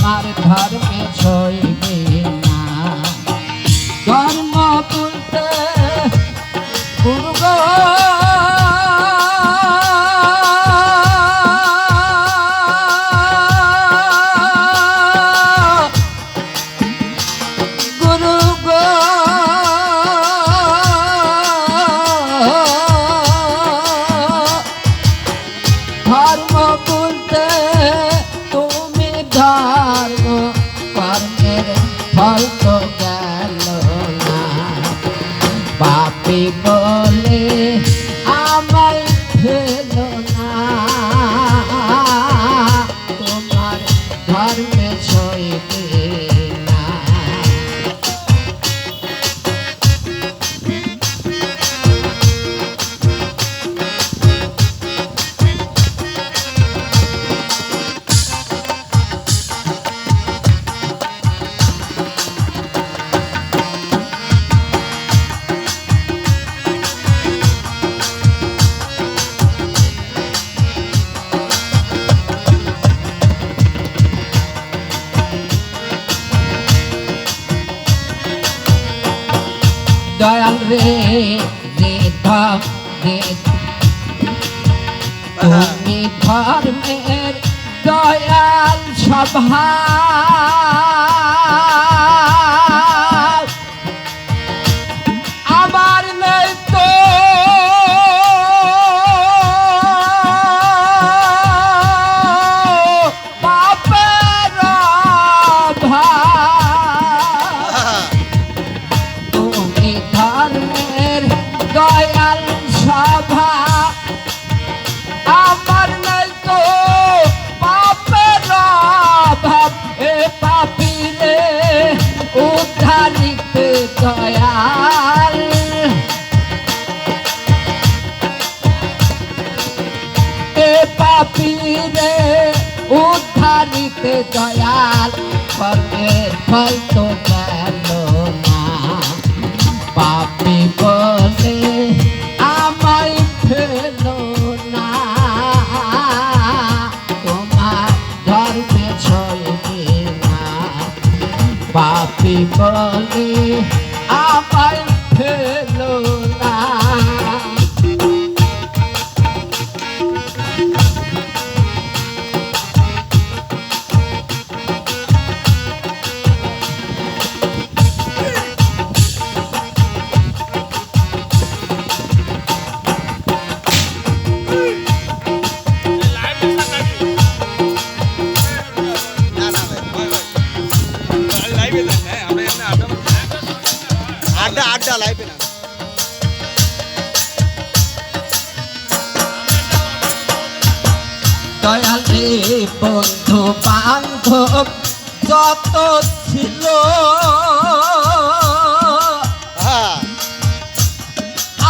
আমার মে ছয় Para o রে নিধা তুমি ধর্মের দয়াল সভা পাপিরে উদ্ধারিতে দয়াল পথের ফল তো দয়াল বন্ধু বান্ধব যত ছিল। হ্যাঁ।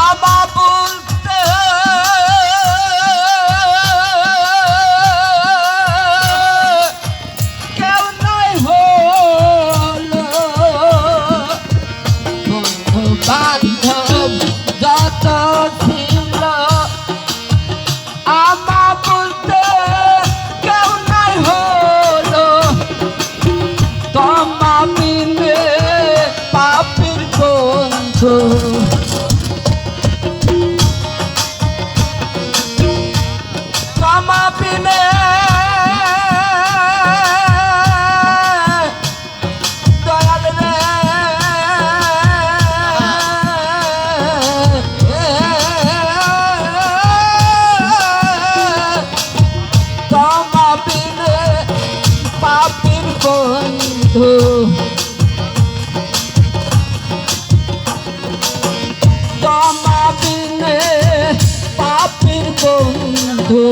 আমা বলতে পাপিনে পাপির বন্ধু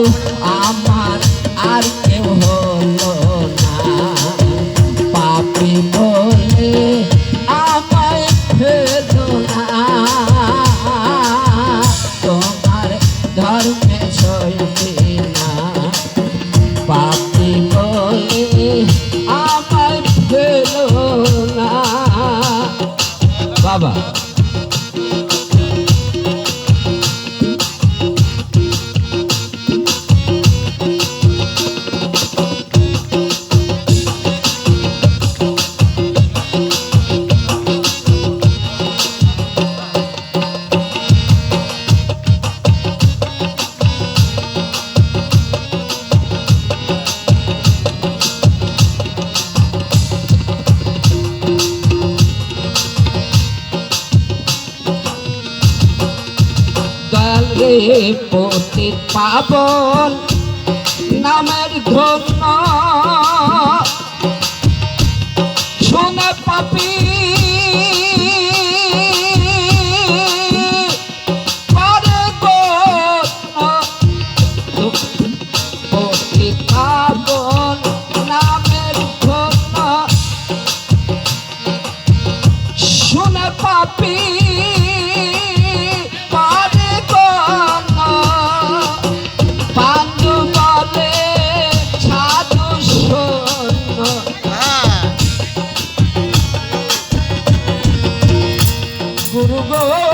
গণ্য পতিত পাবন নামের ধন্য। শুনে পাপি পারে গুরু গো।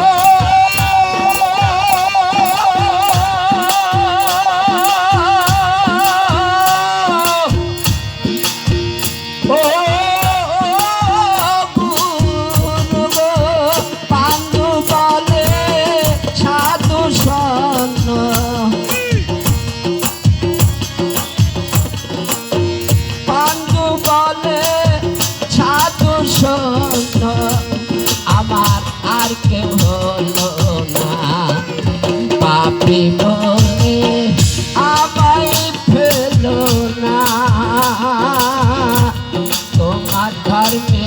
আর কেউ হলো না। পাপি মনে আমায় ফেলো না। তোমার ধর্মে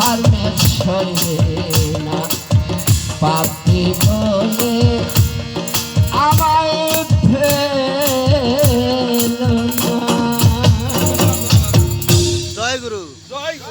ধর্মের সরবে না পাপি বলে